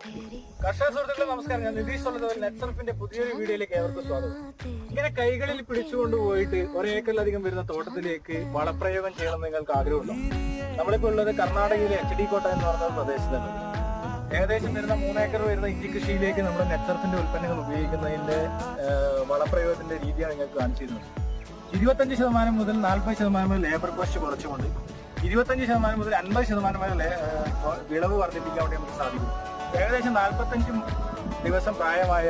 കർഷക സുഹൃത്തുക്കളെ നമസ്കാരം. ഞാൻ നിതീഷ് ഉള്ളത് പുതിയൊരു വീഡിയോയിലേക്ക് ഏവർക്കും സ്വാഗതം. ഇങ്ങനെ കൈകളിൽ പിടിച്ചുകൊണ്ട് പോയിട്ട് ഒരേക്കറിലധികം വരുന്ന തോട്ടത്തിലേക്ക് വളപ്രയോഗം ചെയ്യണം നിങ്ങൾക്ക് ആഗ്രഹമുണ്ടോ? നമ്മളിപ്പോ ഉള്ളത് കർണാടകയിലെ എച്ച് ഡി കോട്ട എന്ന് പറഞ്ഞ പ്രദേശത്താണ്. ഏകദേശം വരുന്ന മൂന്നേക്കർ വരുന്ന ഇഞ്ചി കൃഷിയിലേക്ക് നമ്മൾ നെറ്റ്സർഫിന്റെ ഉൽപ്പന്നങ്ങൾ ഉപയോഗിക്കുന്നതിന്റെ വളപ്രയോഗത്തിന്റെ രീതിയാണ് നിങ്ങൾക്ക് കാണിച്ചിരുന്നത് ഇരുപത്തഞ്ച് ശതമാനം മുതൽ നാൽപ്പത് ശതമാനം വരെ ലേബർ കോസ്റ്റ് കുറച്ചുകൊണ്ട് ഇരുപത്തഞ്ച് ശതമാനം മുതൽ അൻപത് ശതമാനം വരെ വിളവ് വർദ്ധിപ്പിക്കാൻ വേണ്ടി നമുക്ക് സാധിക്കും. ഏകദേശം നാൽപ്പത്തഞ്ച് ദിവസം പ്രായമായ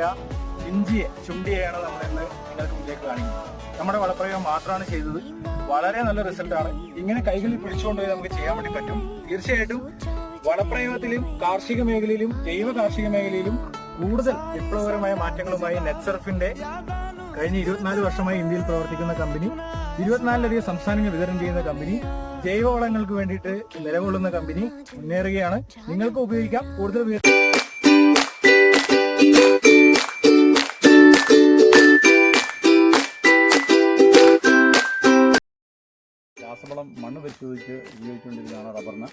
ഇഞ്ചിയെ ചുണ്ടിയെയാണ് നമ്മൾ ഇന്ന് നിങ്ങൾക്ക് മുന്നിലേക്ക് കാണിക്കുന്നത്. നമ്മുടെ വളപ്രയോഗം മാത്രമാണ് ചെയ്തത്. വളരെ നല്ല റിസൾട്ടാണ് ഇങ്ങനെ കൈകളിൽ പിടിച്ചുകൊണ്ട് നമുക്ക് ചെയ്യാൻ വേണ്ടി പറ്റും. തീർച്ചയായിട്ടും വളപ്രയോഗത്തിലും കാർഷിക മേഖലയിലും ജൈവ കാർഷിക മേഖലയിലും കൂടുതൽ വിപ്ലവകരമായ മാറ്റങ്ങളുമായി നെറ്റ്സർഫിന്റെ കഴിഞ്ഞ ഇരുപത്തിനാല് വർഷമായി ഇന്ത്യയിൽ പ്രവർത്തിക്കുന്ന കമ്പനി ഇരുപത്തിനാലിലധികം സംസ്ഥാനങ്ങൾ വിതരണം ചെയ്യുന്ന കമ്പനി ജൈവവളങ്ങൾക്ക് വേണ്ടിയിട്ട് നിലകൊള്ളുന്ന കമ്പനി മുന്നേറുകയാണ്. നിങ്ങൾക്ക് ഉപയോഗിക്കാം. കൂടുതൽ രാസവളം മണ്ണ് പരിശോധിച്ച് ഉപയോഗിച്ചുകൊണ്ടിരിക്കുകയാണ് റബ്ബറിന്.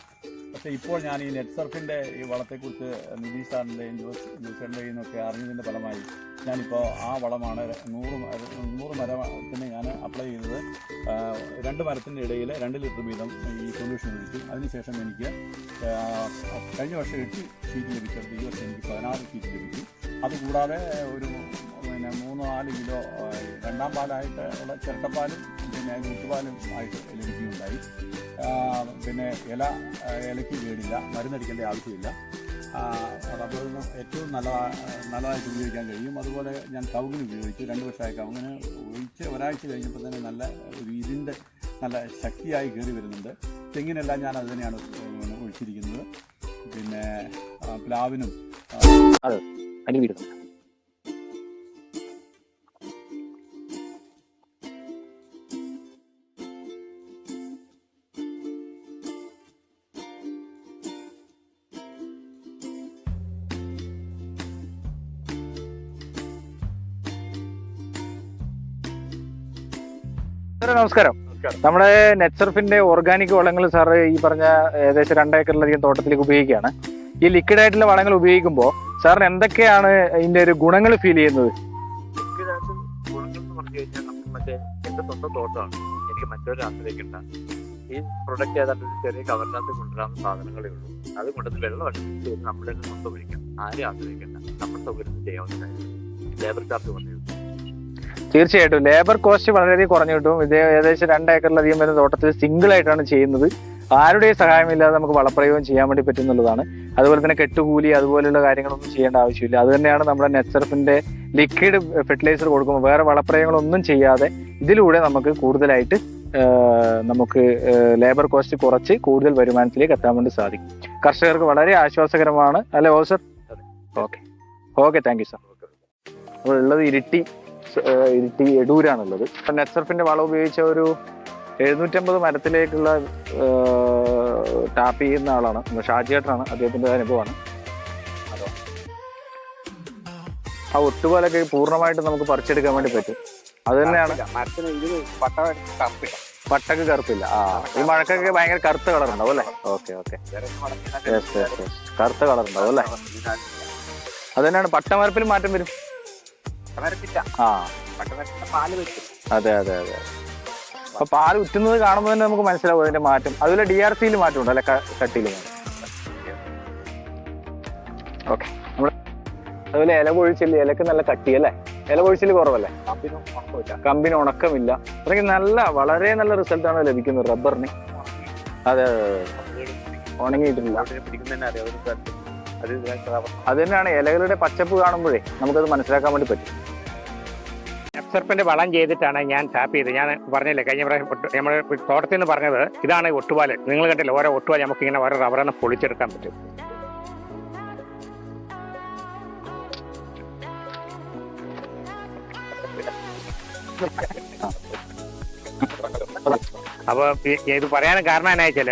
പക്ഷേ ഇപ്പോൾ ഞാൻ ഈ നെറ്റ് സർഫിന്റെ ഈ വളത്തെക്കുറിച്ച് നിതീഷ് സാറിന്റെയും ജോസ് ജോസേന്റെയും ഒക്കെ അറിഞ്ഞതിന്റെ ഫലമായി ഞാനിപ്പോൾ ആ വളമാണ് നൂറ് നൂറ് മരത്തിന് ഞാൻ അപ്ലൈ ചെയ്തത്. രണ്ട് മരത്തിന്റെ ഇടയിൽ രണ്ട് ലിറ്റർ വീതം ഈ സൊല്യൂഷൻ ഒഴിച്ചു. അതിനുശേഷം എനിക്ക് കഴിഞ്ഞ വർഷം എട്ട് ഷീറ്റ് ലഭിച്ചത് ഈ വർഷം എനിക്ക് പതിനാറ് ഷീറ്റ് ലഭിച്ചു. അതുകൂടാതെ ഒരു പിന്നെ മൂന്ന് നാല് കിലോ രണ്ടാം പാലായിട്ട് ഉള്ള ചിരട്ടപ്പാലും പിന്നെ കൂട്ടുപാലും ആയിട്ട് ലഭിക്കുകയുണ്ടായി ആ, പിന്നെ ഇല ഇലയ്ക്ക് കേടില്ല മരുന്നടിക്കേണ്ട ആവശ്യമില്ല. ആ, റബ്ബറിന് ഏറ്റവും നല്ല നല്ലതായിട്ട് ഉപയോഗിക്കാൻ കഴിയും. അതുപോലെ ഞാൻ കവുങ്ങിന് ഉപയോഗിച്ചു. രണ്ട് വർഷമായി കവുങ്ങിന് ഒഴിച്ച് ഒരാഴ്ച കഴിഞ്ഞപ്പോൾ തന്നെ നല്ല ഒരു ഇതിന്റെ നല്ല ശക്തിയായി കയറി വരുന്നുണ്ട്. തെങ്ങിനെല്ലാം ഞാൻ അത് തന്നെയാണ് ഒഴിച്ചിരിക്കുന്നത്. പിന്നെ പ്ലാവിനും അതെ വീടുന്നു സാറേ നമസ്കാരം. നമ്മുടെ നെറ്റ്സർഫിന്റെ ഓർഗാനിക് വളങ്ങൾ സാറ് ഈ പറഞ്ഞ ഏകദേശം രണ്ടേക്കറിലധികം തോട്ടത്തിലേക്ക് ഉപയോഗിക്കുകയാണ്. ഈ ലിക്വിഡ് ആയിട്ടുള്ള വളങ്ങൾ ഉപയോഗിക്കുമ്പോൾ സാറിന് എന്തൊക്കെയാണ് ഇതിന്റെ ഒരു ഗുണങ്ങൾ ഫീൽ ചെയ്യുന്നത്? എന്റെ സ്വന്തം തോട്ടമാണ്. എനിക്ക് മറ്റൊരു ആശ്രയിക്കണ്ട ഈ പ്രൊഡക്റ്റ് ഏതാണ്ട് ഒരു ചെറിയ കവറിനകത്ത് കൊണ്ടുവരാവുന്ന സാധനങ്ങളേ ഉള്ളൂ. അത് കൊണ്ടുവന്ന് വെള്ളം അടിച്ച് നമ്മൾ തന്നെ സ്വന്തം ഒഴിക്കാം ആരെയും ആശ്രയിക്കണ്ട നമ്മുടെ സൗകര്യത്തിൽ ചെയ്യാവുന്ന കാര്യം ലേബർ ചാർജ് പറഞ്ഞു തീർച്ചയായിട്ടും. ലേബർ കോസ്റ്റ് വളരെയധികം കുറഞ്ഞു കിട്ടും. ഇത് ഏകദേശം രണ്ടേക്കറിലധികം വരുന്ന തോട്ടത്തിൽ സിംഗിൾ ആയിട്ടാണ് ചെയ്യുന്നത്. ആരുടെയും സഹായമില്ലാതെ നമുക്ക് വളപ്രയോഗം ചെയ്യാൻ വേണ്ടി പറ്റുന്നുള്ളതാണ്. അതുപോലെ തന്നെ കെട്ടുകൂലി അതുപോലെയുള്ള കാര്യങ്ങളൊന്നും ചെയ്യേണ്ട ആവശ്യമില്ല. അത് തന്നെയാണ് നമ്മുടെ നെറ്റ്സർഫിന്റെ ലിക്വിഡ് ഫെർട്ടിലൈസർ കൊടുക്കുമ്പോൾ വേറെ വളപ്രയോഗങ്ങളൊന്നും ചെയ്യാതെ ഇതിലൂടെ നമുക്ക് കൂടുതലായിട്ട് നമുക്ക് ലേബർ കോസ്റ്റ് കുറച്ച് കൂടുതൽ വരുമാനത്തിലേക്ക് എത്താൻ വേണ്ടി സാധിക്കും. കർഷകർക്ക് വളരെ ആശ്വാസകരമാണ്. അല്ലേ ഓ sir. Okay okay thank you sir അപ്പോൾ ഉള്ളത് ഇരിട്ടി ഇരിട്ടി എടൂരാണുള്ളത്. നെറ്റ്സർഫിന്റെ വളം ഉപയോഗിച്ച ഒരു എഴുന്നൂറ്റമ്പത് മരത്തിലേക്കുള്ള ടാപ്പ് ചെയ്യുന്ന ആളാണ്. ഷാജിയേട്ടനാണ് അദ്ദേഹത്തിന്റെ അനുഭവമാണ്. ആ ഒട്ടുപോലൊക്കെ പൂർണമായിട്ട് നമുക്ക് പറിച്ചെടുക്കാൻ വേണ്ടി പറ്റും. അത് തന്നെയാണ്. പട്ടക്ക് കറുപ്പില്ല. ആ ഈ മഴക്കൊക്കെ ഭയങ്കര കറുത്ത കളർ ഉണ്ടാവും അല്ലേ? Okay okay. കറുത്ത കളർ ഉണ്ടാവും അല്ലേ? അത് തന്നെയാണ്. പട്ടമരപ്പിൽ മാറ്റം വരും. ആ. അതെ അതെ അതെ. അപ്പൊ പാൽ ഉറ്റുന്നത് കാണുമ്പോൾ തന്നെ നമുക്ക് മനസ്സിലാവും അതിന്റെ മാറ്റം. അതുപോലെ ഡി ആർ സിയിൽ മാറ്റം ഉണ്ട് അല്ലെ? കട്ടിയിൽ ഓക്കെ. അതുപോലെ ഇല പൊഴിച്ചില്ല ഇലക്ക് നല്ല കട്ടി അല്ലേ? ഇല പൊഴിച്ചിൽ കുറവല്ലേ? കമ്പിനും ഉണക്കമില്ല. അത്രയ്ക്ക് നല്ല വളരെ നല്ല റിസൾട്ട് ആണ് ലഭിക്കുന്നത് റബ്ബറിന്. അതെ അതെ അതെ. ഉണങ്ങിയിട്ടില്ല. അത് തന്നെയാണ് ഇലകളുടെ പച്ചപ്പ് കാണുമ്പോഴേ നമുക്കത് മനസ്സിലാക്കാൻ വേണ്ടി പറ്റും. എഫ്സർപ്പിന്റെ വളം ചെയ്തിട്ടാണ് ഞാൻ ടാപ്പ് ചെയ്തത്. ഞാൻ പറഞ്ഞില്ലേ കഴിഞ്ഞ പ്രാവശ്യം നമ്മൾ തോട്ടത്തിൽ നിന്ന് പറഞ്ഞത് ഇതാണ് ഒട്ടുപാൽ. നിങ്ങൾ കണ്ടില്ല ഓരോ ഒട്ടുപാൽ നമുക്ക് ഇങ്ങനെ ഓരോ റബ്ബറിന്ന് പൊളിച്ചെടുക്കാൻ പറ്റും. അപ്പോൾ ഇത് പറയാനും കാരണം എന്നാ വെച്ചാൽ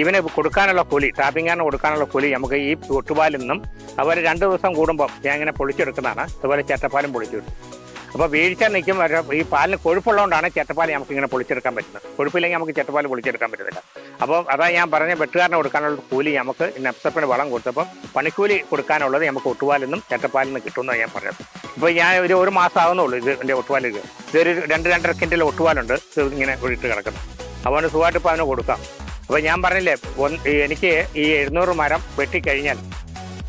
ഇവന് കൊടുക്കാനുള്ള കൂലി ടാപ്പിംഗാരന് കൊടുക്കാനുള്ള കൂലി നമുക്ക് ഈ ഒട്ടുപാലിൽ നിന്നും അതുപോലെ രണ്ട് ദിവസം കൂടുമ്പോൾ ഞാൻ ഇങ്ങനെ പൊളിച്ചെടുക്കുന്നതാണ്. അതുപോലെ ചേട്ടപ്പാലും പൊളിച്ചെടുക്കും അപ്പോൾ വീഴ്ച നിൽക്കും. ഈ പാലിന് കൊഴുപ്പുള്ളതുകൊണ്ടാണ് ചെറ്റപ്പാൽ നമുക്ക് ഇങ്ങനെ പൊളിച്ചെടുക്കാൻ പറ്റുന്നത്. കൊഴുപ്പില്ലെങ്കിൽ നമുക്ക് ചെറ്റപ്പാൽ പൊളിച്ചെടുക്കാൻ പറ്റത്തില്ല. അപ്പോൾ അതാ ഞാൻ പറഞ്ഞ വെട്ടുകാരനെ കൊടുക്കാനുള്ള കൂലി നമുക്ക് നെപ്സപ്പിന് വളം കൊടുത്തപ്പം പണിക്കൂലി കൊടുക്കാനുള്ളത് നമുക്ക് ഒട്ടുപാലിൽ നിന്നും ചെറ്റപ്പാലിൽ നിന്ന് കിട്ടുമെന്നാണ് ഞാൻ പറഞ്ഞത്. ഇപ്പോൾ ഞാൻ ഒരു ഒരു മാസം ആവുന്നുള്ളൂ ഇത് എന്റെ ഒട്ടുപാൽ ഇതൊരു രണ്ട് രണ്ടര കിന്റിൽ ഒട്ടുപാലുണ്ട്. ഇങ്ങനെ ഒഴിട്ട് കിടക്കുന്നത് അതുകൊണ്ട് സുഖമായിട്ട് ഇപ്പോൾ അവന് കൊടുക്കാം. അപ്പോൾ ഞാൻ പറഞ്ഞില്ലേ എനിക്ക് ഈ എഴുന്നൂറ് മരം വെട്ടിക്കഴിഞ്ഞാൽ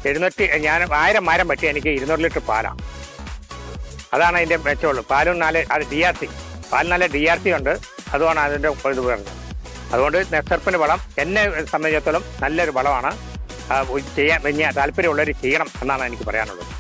എഴുന്നൂറ്റി ഞാൻ ആയിരം മരം വെട്ടി എനിക്ക് ഇരുന്നൂറ് ലിറ്റർ പാലാണ് അതാണ് അതിന്റെ മെച്ചമുള്ളൂ. പാലും നാല് അത് ഡി ആർ സി പാൽ നല്ല ഡി ആർ സി ഉണ്ട്. അതുമാണ് അതിന്റെ ഇത് പറഞ്ഞത് അതുകൊണ്ട് നെസർപ്പിന് വളം എന്നെ സംബന്ധിച്ചിടത്തോളം നല്ലൊരു വളമാണ്. ചെയ്യാൻ താല്പര്യമുള്ളവർ ചെയ്യണം എന്നാണ് എനിക്ക് പറയാനുള്ളത്.